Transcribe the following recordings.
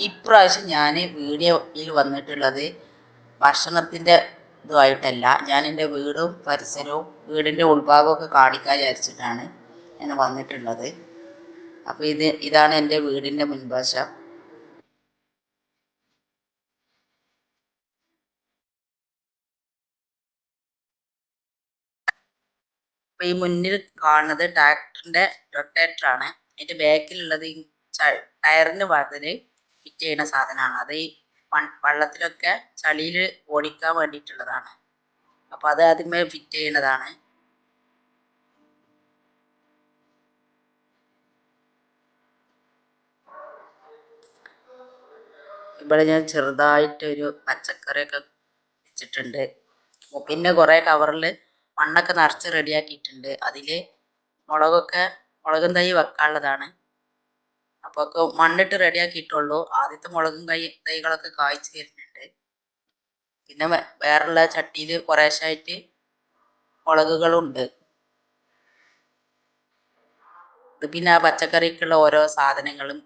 ഈ പ്രാവശ്യം ഞാൻ വീഡിയോയിൽ വന്നിട്ടുള്ളത് ഭക്ഷണത്തിന്റെ ഇതുമായിട്ടല്ല. ഞാൻ എന്റെ വീടും പരിസരവും വീടിന്റെ ഉൾഭാഗമൊക്കെ കാണിക്കാൻ വിചാരിച്ചിട്ടാണ് ഞാൻ വന്നിട്ടുള്ളത്. അപ്പോൾ ഇത് ഇതാണ് എന്റെ വീടിന്റെ മുൻവശം. ഈ മുന്നിൽ കാണുന്നത് ട്രാക്ടറിന്റെ റൊട്ടേറ്റർ ആണ്. അതിന്റെ ബാക്കിലുള്ളത് ടയറിന് പകരം ഫിറ്റ് ചെയ്യുന്ന സാധനമാണ്. അത് ഈ വള്ളത്തിലൊക്കെ ചളിയിൽ ഓടിക്കാൻ വേണ്ടിയിട്ടുള്ളതാണ്. അപ്പം അത് ആദ്യമേ ഫിറ്റ് ചെയ്യുന്നതാണ്. ഇവിടെ ഞാൻ ചെറുതായിട്ടൊരു പച്ചക്കറിയൊക്കെ വെച്ചിട്ടുണ്ട്. പിന്നെ കുറേ കവറിൽ മണ്ണൊക്കെ നിറച്ച് റെഡിയാക്കിയിട്ടുണ്ട് അതിൽ മുളകൊക്കെ മുളകും തൈ വെക്കാനുള്ളതാണ്. അപ്പോൾ ഒക്കെ മണ്ണിട്ട് റെഡിയാക്കിയിട്ടുള്ളൂ. ആദ്യത്തെ മുളകും കൈ തൈകളൊക്കെ കായ്ച്ചു വരുന്നുണ്ട് പിന്നെ വേറുള്ള ചട്ടിയിൽ കുറേശ്ശായിട്ട് മുളകുകളുണ്ട്. ഇത് പിന്നെ ആ പച്ചക്കറിക്കുള്ള ഓരോ സാധനങ്ങളും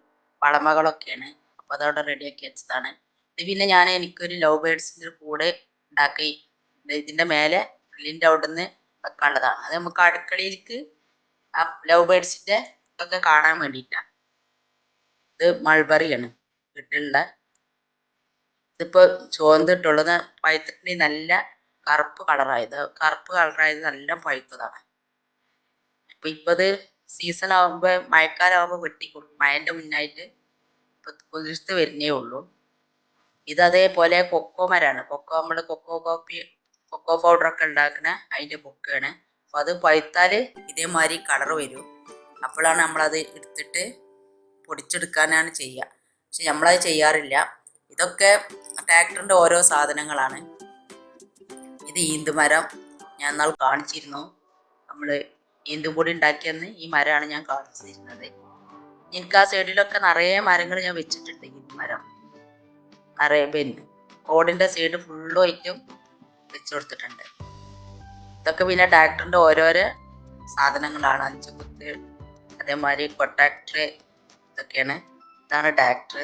വളമകളൊക്കെയാണ്. അപ്പോൾ അതവിടെ റെഡിയാക്കി വെച്ചതാണ്. ഇത് പിന്നെ ഞാൻ എനിക്കൊരു ലവ് ബേഡ്സിന്റെ കൂടെ ഉണ്ടാക്കി ഇതിന്റെ മേലെ ഗ്രില്ലിന്റെ അവിടെ നിന്ന് വെക്കാനുള്ളതാണ്. അത് നമുക്ക് അടുക്കളയിലേക്ക് ആ ലവ് ബേഡ്സിന്റെ ഒക്കെ കാണാൻ വേണ്ടിയിട്ടാണ് ഇത് മൾബറിയാണ്. വീട്ടിലുള്ള ഇതിപ്പോൾ ചുവന്നിട്ടുള്ളത് പഴുത്തിട്ട് നല്ല കറുപ്പ് കളറായത് കറുപ്പ് കളറായത് നല്ല പഴുത്തതാണ് അപ്പൊ ഇപ്പൊ ഇത് സീസൺ ആകുമ്പോ മഴക്കാലം ആകുമ്പോ വെട്ടി കൊടുക്കും മഴന്റെ മുന്നായിട്ട് ഇപ്പൊ കുതിർത്ത് വരുന്നേ ഉള്ളൂ. ഇത് അതേപോലെ കൊക്കോ മരാണ്. കൊക്കോ നമ്മൾ കൊക്കോ കോപ്പി കൊക്കോ പൗഡർ ഒക്കെ ഉണ്ടാക്കുന്ന അതിന്റെ ബുക്കാണ് അപ്പൊ അത് പഴുത്താൽ ഇതേമാതിരി കളർ വരും. അപ്പോഴാണ് നമ്മളത് എടുത്തിട്ട് പൊടിച്ചെടുക്കാനാണ് ചെയ്യുക. പക്ഷെ നമ്മളത് ചെയ്യാറില്ല. ഇതൊക്കെ ട്രാക്ടറിന്റെ ഓരോ സാധനങ്ങളാണ്. ഇത് ഈന്തുമരം ഞാൻ നാൾ കാണിച്ചിരുന്നു. നമ്മൾ ഈന്തും പൊടി ഉണ്ടാക്കിയെന്ന് ഈ മരമാണ് ഞാൻ കാണിച്ചിരുന്നത്. എനിക്ക് ആ സൈഡിലൊക്കെ നിറയെ മരങ്ങൾ ഞാൻ വെച്ചിട്ടുണ്ട് ഈന്തുമരം നിറയെ പിന്നെ റോഡിന്റെ സൈഡ് ഫുള്ളും ആയിട്ടും വെച്ചു കൊടുത്തിട്ടുണ്ട്. ഇതൊക്കെ പിന്നെ ട്രാക്ടറിന്റെ ഓരോരോ സാധനങ്ങളാണ്. അഞ്ചു കുത്ത് അതേമാതിരി കൊട്ടാക്ടർ ഇതൊക്കെയാണ്. ഇതാണ് ഡയറക്ടർ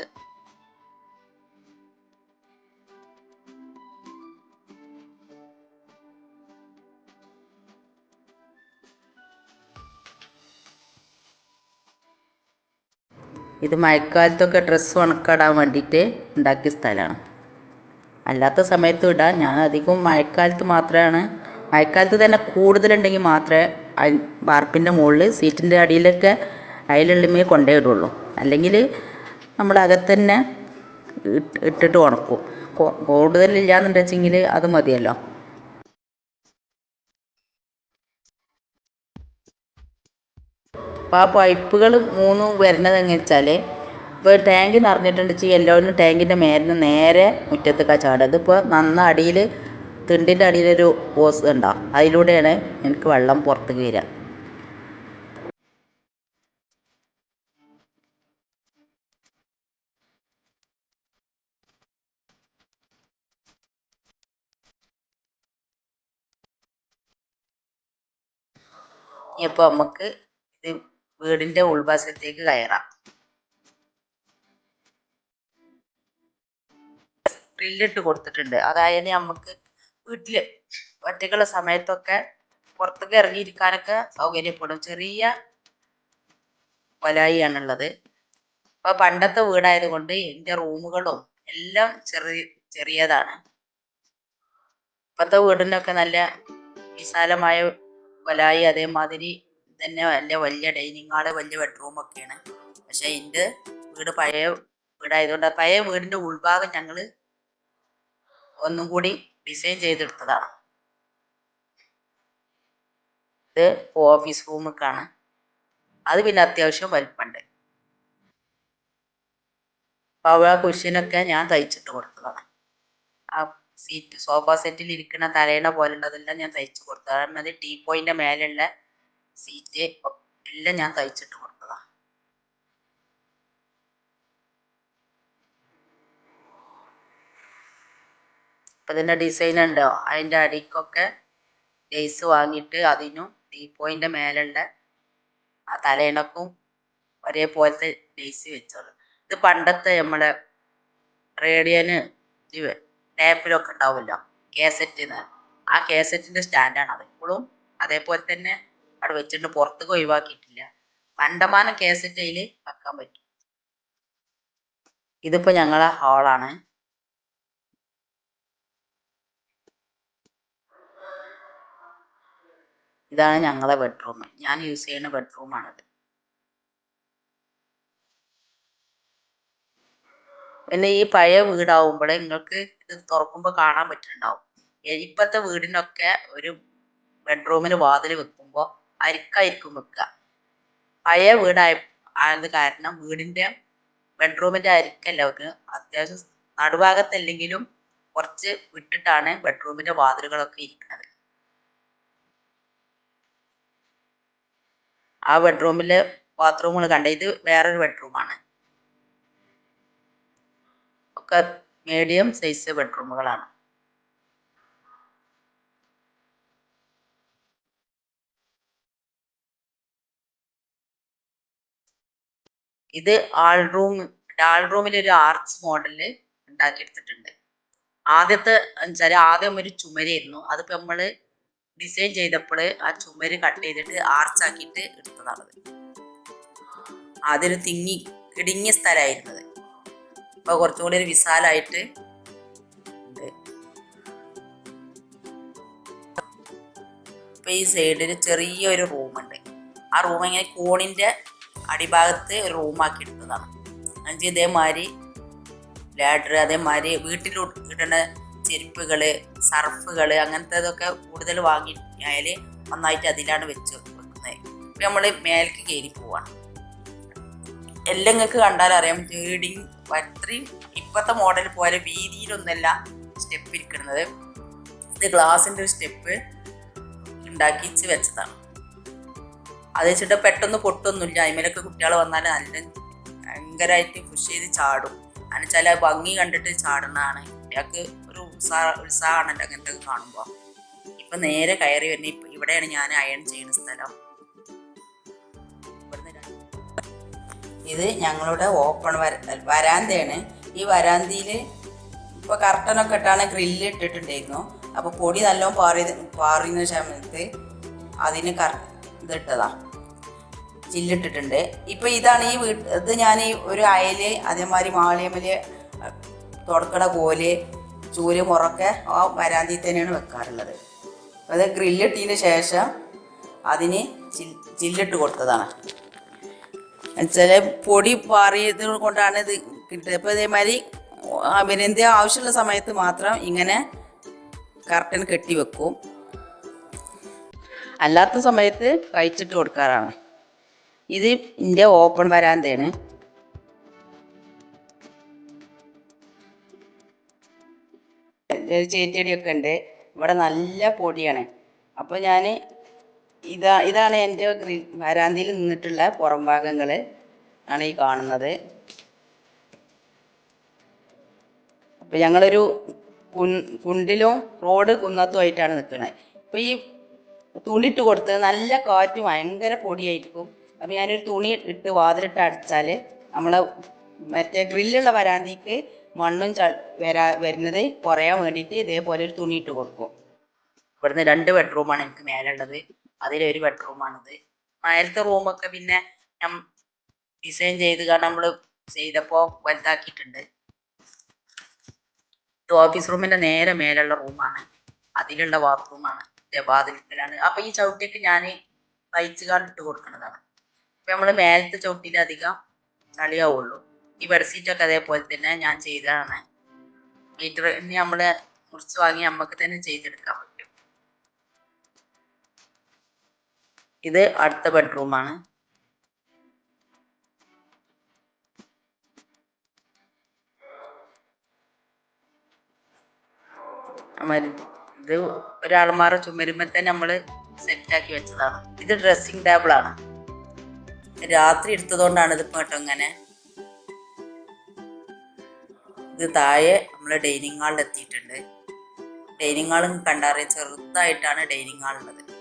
ഇത് മഴക്കാലത്തൊക്കെ ഡ്രസ്സ് ഉണക്കിടാൻ വേണ്ടിയിട്ട് ഉണ്ടാക്കിയ സ്ഥലമാണ്. അല്ലാത്ത സമയത്തും ഇടാം. ഞാൻ അധികം മഴക്കാലത്ത് മാത്രമാണ്. മഴക്കാലത്ത് തന്നെ കൂടുതലുണ്ടെങ്കിൽ മാത്രമേ വാർപ്പിന്റെ മുകളിൽ സീറ്റിന്റെ അടിയിലൊക്കെ അയലുള്ളിമേ കൊണ്ടേ ഇടുള്ളൂ. അല്ലെങ്കിൽ നമ്മൾ അകത്തന്നെ ഇട്ട് ഇട്ടിട്ട് ഉണക്കും. കൂടുതലില്ലാന്നുണ്ടെച്ചെങ്കിൽ അത് മതിയല്ലോ. അപ്പോൾ ആ പൈപ്പുകൾ മൂന്നും വരുന്നത് എങ്ങനെ വെച്ചാൽ ഇപ്പോൾ ടാങ്ക് നിറഞ്ഞിട്ടുണ്ട് വെച്ചാൽ എല്ലാവരും ടാങ്കിന്റെ മേലിന് നേരെ മുറ്റത്തേക്കാ ചാടുക. ഇതിപ്പോൾ നന്ന അടിയിൽ തിണ്ടിന്റെ അടിയിലൊരു ഓസ് ഉണ്ടാവും അതിലൂടെയാണ് എനിക്ക് വെള്ളം പുറത്തേക്ക് വരിക. ഇനിയിപ്പോൾ നമുക്ക് ഇത് വീടിന്റെ ഉൾവശത്തേക്ക് കയറാം. ഗ്രില്ലിട്ട് കൊടുത്തിട്ടുണ്ട്. അതായത് നമുക്ക് വീട്ടിൽ ഒറ്റയ്ക്കുള്ള സമയത്തൊക്കെ പുറത്തേക്ക് ഇറങ്ങിയിരിക്കാനൊക്കെ സൗകര്യപ്പെടും. ചെറിയ കൊലായിയാണുള്ളത്. ഇപ്പൊ പണ്ടത്തെ വീടായതുകൊണ്ട് എന്റെ റൂമുകളും എല്ലാം ചെറിയ ചെറിയതാണ്. ഇപ്പോഴത്തെ വീടിനൊക്കെ നല്ല വിശാലമായ കൊലായി അതേമാതിരി തന്നെ വലിയ വലിയ ഡൈനിങ് ഹാൾ വലിയ ബെഡ്റൂം ഒക്കെയാണ്. പക്ഷെ എന്റെ വീട് പഴയ വീടായതുകൊണ്ട് പഴയ വീടിന്റെ ഉൾഭാഗം ഞങ്ങൾ ഒന്നും കൂടി ഡിസൈൻ ചെയ്തെടുത്തതാണ്. ഇത് ഓഫീസ് റൂമൊക്കെയാണ് അത് പിന്നെ അത്യാവശ്യം വലിപ്പമുണ്ട്. ആ കുഷ്യനൊക്കെ ഞാൻ തയ്ച്ചിട്ട് കൊടുത്തതാണ്. സീറ്റ് സോഫ സെറ്റിൽ ഇരിക്കുന്ന പോലെ പോലുള്ളതെല്ലാം ഞാൻ തയ്ച്ചു കൊടുത്തതാണ് അത് ടീ പോയിന്റെ മേലെയുള്ള സീറ്റ് എല്ലാം ഞാൻ തയ്ച്ചിട്ട് കൊടുത്തതാണ് ഇപ്പൊ ഇതിന്റെ ഡിസൈൻ ഉണ്ടോ? അതിന്റെ അടിക്കൊക്കെ ലേസ് വാങ്ങിയിട്ട് അതിനും ടീ പോയിന്റെ മേലുള്ള ആ തലയിണക്കും ഒരേപോലത്തെ ലേസ് വെച്ചോളൂ. ഇത് പണ്ടത്തെ നമ്മളെ റേഡിയോന് ടേപ്പിലൊക്കെ ഉണ്ടാവുമല്ലോ കേസറ്റ് എന്ന് ആ കേസറ്റിന്റെ സ്റ്റാൻഡാണ് അത് ഇപ്പോഴും അതേപോലെ തന്നെ അവിടെ വെച്ചിട്ട് പുറത്തേക്ക് ഒഴിവാക്കിയിട്ടില്ല. കണ്ടമാനം കേസറ്റ് അതിൽ വെക്കാൻ പറ്റും. ഇതിപ്പോ ഞങ്ങളെ ഹാളാണ് ഇതാണ് ഞങ്ങളെ ബെഡ്റൂം ഞാൻ യൂസ് ചെയ്യുന്ന ബെഡ്റൂമാണിത് പിന്നെ ഈ പഴയ വീടാവുമ്പോൾ നിങ്ങൾക്ക് ഇത് തുറക്കുമ്പോൾ കാണാൻ പറ്റുന്നുണ്ടാവും. ഇപ്പോഴത്തെ വീടിനൊക്കെ ഒരു ബെഡ്റൂമിന് വാതിൽ വെക്കുമ്പോൾ അരിക്കായിരിക്കും വെക്കുക. പഴയ വീടായ ആയത് കാരണം വീടിന്റെ ബെഡ്റൂമിന്റെ അരിക്കല്ല ഒരു അത്യാവശ്യം നടുഭാഗത്തല്ലെങ്കിലും കുറച്ച് വിട്ടിട്ടാണ് ബെഡ്റൂമിന്റെ വാതിലുകളൊക്കെ ഇരിക്കുന്നത്. ആ ബെഡ്റൂമിൽ ബാത്റൂമുകൾ കണ്ട? ഇത് വേറൊരു ബെഡ്റൂമാണ്. ഒക്കെ മീഡിയം സൈസ് ബെഡ്റൂമുകളാണ്. ഇത് ആൾ റൂം ആൾ റൂമിൽ ഒരു ആർച്ച് മോഡൽ ഉണ്ടാക്കിയെടുത്തിട്ടുണ്ട്. ആദ്യത്തെ വെച്ചാൽ ആദ്യം ഒരു ചുമരായിരുന്നു. അതിപ്പോ നമ്മൾ ഡിസൈൻ ചെയ്തപ്പോൾ ആ ചുമര് കട്ട് ചെയ്തിട്ട് ആർച്ച് ആക്കിയിട്ട് എടുത്തതാണത് അതൊരു തിങ്ങി ഇടുങ്ങിയ സ്ഥലമായിരുന്നത്. ഇപ്പൊ കുറച്ചും കൂടി ഒരു വിശാലായിട്ട് ഉണ്ട്. ഈ സൈഡിൽ ചെറിയൊരു റൂമുണ്ട്. ആ റൂം ഇങ്ങനെ കോണിന്റെ അടിഭാഗത്ത് ഒരു റൂമാക്കി എടുത്തതാണ് എന്നുവെച്ചാൽ ഇതേമാതിരി ലാഡർ അതേമാതിരി വീട്ടിൽ ഇടുന്ന ചെരുപ്പുകൾ സർഫുകൾ അങ്ങനത്തേതൊക്കെ കൂടുതൽ വാങ്ങി ആയാൽ നന്നായിട്ട് അതിലാണ് വെച്ച് വെക്കുന്നത്. ഇപ്പൊ നമ്മൾ മേലേക്ക് കയറി പോവാണ്. എല്ലാം നിങ്ങൾക്ക് കണ്ടാൽ അറിയാം. റീഡിങ് അത്രയും ഇപ്പോഴത്തെ മോഡൽ പോലെ വീതിയിലൊന്നല്ല സ്റ്റെപ്പ് ഇരിക്കുന്നത്. ഇത് ഗ്ലാസിന്റെ ഒരു സ്റ്റെപ്പ് ഉണ്ടാക്കിച്ച് വെച്ചതാണ്. അത് വെച്ചിട്ട് പെട്ടെന്ന് പൊട്ടൊന്നുമില്ല. അതിമേലൊക്കെ കുട്ടികൾ വന്നാൽ നല്ല ഭയങ്കരമായിട്ട് പുഷ് ചെയ്ത് ചാടും. എന്ന് വെച്ചാൽ ആ ഭംഗി കണ്ടിട്ട് ചാടുന്നതാണ്. കുട്ടികൾക്ക് ഒരു ഉത്സാഹ ഉത്സാഹമാണല്ലോ അങ്ങനത്തെ കാണുമ്പോൾ ഇപ്പം നേരെ കയറി വരുന്ന ഇപ്പം ഇവിടെയാണ് ഞാൻ അയൺ ചെയ്യുന്ന സ്ഥലം. ഇത് ഞങ്ങളുടെ ഓപ്പൺ വര വരാന്തയാണ്. ഈ വരാന്തയിൽ ഇപ്പോൾ കർട്ടനൊക്കെ ഇട്ടാണ് ഗ്രില്ല് ഇട്ടിട്ടുണ്ടായിരുന്നു. അപ്പോൾ പൊടി നല്ലോണം പാറി പാറിയുന്ന സമയത്ത് അതിന് കർ ഇതിട്ടതാ ചില്ലിട്ടിട്ടുണ്ട്. ഇപ്പം ഇതാണ് ഈ വീട്ട് ഇത് ഞാൻ ഈ ഒരു അയൽ അതേമാതിരി മാളിയമ്മൽ തുടക്കട കോൽ ചൂൽ മുറൊക്കെ ആ വരാന്തി തന്നെയാണ് വെക്കാറുള്ളത്. അത് ഗ്രില്ലിട്ടതിന് ശേഷം അതിന് ചില്ലിട്ട് കൊടുത്തതാണ്. എന്നുവെച്ചാൽ പൊടി പാറിയത് കൊണ്ടാണ് ഇത് കിട്ടുന്നത് ഇപ്പൊ ഇതേമാതിരി അവരെന്തേ ആവശ്യമുള്ള സമയത്ത് മാത്രം ഇങ്ങനെ കർട്ടൻ കെട്ടി വെക്കും. അല്ലാത്ത സമയത്ത് കഴിച്ചിട്ട് കൊടുക്കാറാണ്. ഇത് എന്റെ ഓപ്പൺ വരാന്തയാണ്. ചേറ്റടിയൊക്കെ ഉണ്ട്. ഇവിടെ നല്ല പൊടിയാണ്. അപ്പോൾ ഞാൻ ഇതാ ഇതാണ് എന്റെ ഗ്രി- വരാന്തയിൽ നിന്നിട്ടുള്ള പുറം ഭാഗങ്ങൾ ആണ് ഈ കാണുന്നത്. അപ്പം ഞങ്ങളൊരു കുൻ കുണ്ടിലും റോഡ് കുന്നത്തുമായിട്ടാണ് നിൽക്കുന്നത് അപ്പം ഈ തുണിയിട്ട് കൊടുത്ത് നല്ല കാറ്റ് ഭയങ്കര പൊടിയായിരിക്കും. അപ്പം ഞാനൊരു തുണി ഇട്ട് വാതിലിട്ട് അടച്ചാൽ നമ്മളെ മറ്റേ ഗ്രില്ലുള്ള വരാന്തിക്ക് മണ്ണും ച വരാ വരുന്നത് കുറയാൻ വേണ്ടിയിട്ട് ഇതേപോലെ ഒരു തുണി ഇട്ട് കൊടുക്കും. ഇവിടുന്ന് രണ്ട് ബെഡ്റൂമാണ് എനിക്ക് മേലുള്ളത്. അതിലൊരു ബെഡ്റൂമാണിത്. മേലത്തെ റൂമൊക്കെ പിന്നെ ഞാൻ ഡിസൈൻ ചെയ്ത് കാരണം നമ്മൾ ചെയ്തപ്പോൾ വലുതാക്കിയിട്ടുണ്ട്. ഇത് ഓഫീസ് റൂമിന്റെ നേരെ മേലുള്ള റൂമാണ്. അതിലുള്ള ബാത്റൂമാണ്. വാതിലാണ് അപ്പൊ ഈ ചവിട്ടിയൊക്കെ ഞാൻ തയ്ച്ച് കാണിട്ട് കൊടുക്കുന്നതാണ് അപ്പൊ നമ്മൾ മേലത്തെ ചവിട്ടിയിലധികം കളിയാവുള്ളൂ. ഈ ബെഡ്ഷീറ്റൊക്കെ അതേപോലെ തന്നെ ഞാൻ ചെയ്തതാണ്. മീറ്റർ ഇനി നമ്മൾ മുറിച്ച് വാങ്ങി നമുക്ക് തന്നെ ചെയ്തെടുക്കാൻ ഇത് അടുത്ത ബെഡ്റൂമാണ് ഇത് ഒരാൾമാരെ ചുമരുമ്പോ തന്നെ സെറ്റ് സെറ്റാക്കി വെച്ചതാണ്. ഇത് ഡ്രസ്സിംഗ് ടേബിൾ ആണ്. രാത്രി എടുത്തതുകൊണ്ടാണ് ഇതിപ്പോ കേട്ടോ ഇങ്ങനെ. ഇത് താഴെ നമ്മൾ ഡൈനിങ് ഹാളിൽ എത്തിയിട്ടുണ്ട്. ഡൈനിങ് ഹാളും കണ്ടാറിയ ചെറുതായിട്ടാണ് ഡൈനിങ് ഹാൾ ഉള്ളത്.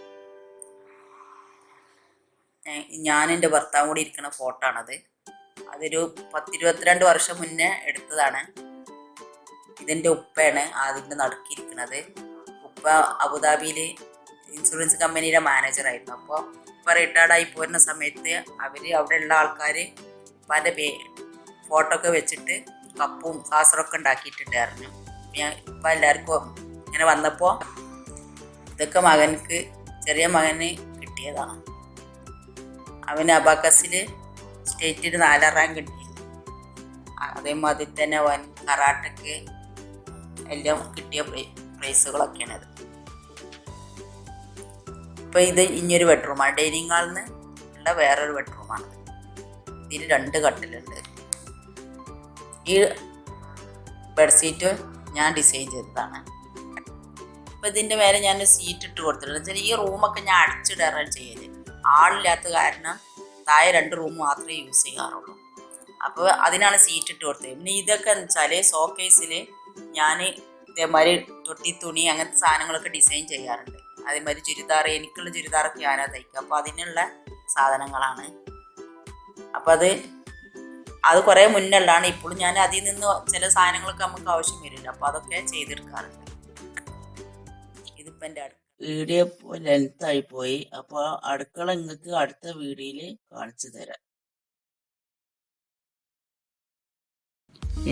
ഞാൻ എന്റെ ഭർത്താവും കൂടി ഇരിക്കുന്ന ഫോട്ടോ ആണത്. അതൊരു പത്തിരുപത്തിരണ്ട് വർഷം മുന്നേ എടുത്തതാണ്. ഇതിന്റെ ഉപ്പയാണ് അതിന്റെ നടക്കിയിരിക്കുന്നത് ഉപ്പ അബുദാബിയിൽ ഇൻഷുറൻസ് കമ്പനിയുടെ മാനേജറായിരുന്നു അപ്പോൾ ഉപ്പ റിട്ടയർഡായി പോരുന്ന സമയത്ത് അവർ അവിടെയുള്ള ആൾക്കാർ ഉപ്പാന്റെ പേ ഫോട്ടോ ഒക്കെ വെച്ചിട്ട് കപ്പും കാസറൊക്കെ ഉണ്ടാക്കിയിട്ടുണ്ടായിരുന്നു. ഞാൻ ഇപ്പം എല്ലാവർക്കും ഇങ്ങനെ വന്നപ്പോൾ ഇതൊക്കെ മകൻക്ക് ചെറിയ മകന് കിട്ടിയതാണ് അവന് അബാക്കസിൽ സ്റ്റേറ്റിൽ നാലാം റാങ്ക് കിട്ടി. അതേമാതിരി തന്നെ വൻ കറാട്ടക്ക് എല്ലാം കിട്ടിയ പ്രൈസുകളൊക്കെയാണ് പ്രൈസുകളൊക്കെയാണത് ഇപ്പം ഇത് ഇനിയൊരു ബെഡ്റൂമാണ്. ഡൈനിങ് ഹാളിൽ നിന്ന് ഉള്ള വേറൊരു ബെഡ്റൂമാണ്. ഇതിൽ രണ്ട് കട്ടിലുണ്ട്. ഈ ബെഡ്ഷീറ്റ് ഞാൻ ഡിസൈൻ ചെയ്തതാണ്. അപ്പം ഇതിന്റെ മേലെ ഞാൻ സീറ്റ് ഇട്ട് കൊടുത്തിട്ടുണ്ട്. ഈ റൂമൊക്കെ ഞാൻ അടച്ചിടാറാണ് ചെയ്യൽ. ആളില്ലാത്ത കാരണം താഴെ രണ്ട് റൂം മാത്രമേ യൂസ് ചെയ്യാറുള്ളൂ. അപ്പോൾ അതിനാണ് സീറ്റ് ഇട്ട് കൊടുത്തത്. പിന്നെ ഇതൊക്കെ എന്ന് വെച്ചാൽ ഷോക്കേസിൽ ഞാൻ ഇതേമാതിരി തൊട്ടി തുണി അങ്ങനത്തെ സാധനങ്ങളൊക്കെ ഡിസൈൻ ചെയ്യാറുണ്ട്. അതേമാതിരി ചുരിദാർ എനിക്കുള്ള ചുരിദാറൊക്കെ ഞാനാ തയ്ക്കുക അപ്പോൾ അതിനുള്ള സാധനങ്ങളാണ്. അപ്പോൾ അത് അത് കുറേ മുന്നല്ലാണ് ഇപ്പോഴും ഞാൻ അതിൽ നിന്ന് ചില സാധനങ്ങളൊക്കെ നമുക്ക് ആവശ്യം വരില്ല. അപ്പോൾ അതൊക്കെ ചെയ്തെടുക്കാറുണ്ട്. ഇതിപ്പോൾ എന്റെ അടുക്കള വീഡിയോ ലെങ്ത് ആയി പോയി. അപ്പോൾ അടുക്കള നിങ്ങൾക്ക് അടുത്ത വീഡിയോയിൽ കാണിച്ചു തരാം.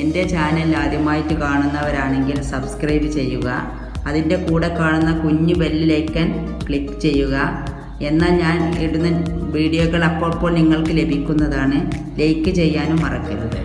എന്റെ ചാനൽ ആദ്യമായിട്ട് കാണുന്നവരാണെങ്കിൽ സബ്സ്ക്രൈബ് ചെയ്യുക. അതിന്റെ കൂടെ കാണുന്ന കുഞ്ഞു ബെല്ലിലേക്കൻ ക്ലിക്ക് ചെയ്യുക. എന്നാൽ ഞാൻ ഇടുന്ന വീഡിയോകൾ അപ്പോൾ നിങ്ങൾക്ക് ലഭിക്കുന്നതാണ്. ലൈക്ക് ചെയ്യാനും മറക്കരുത്.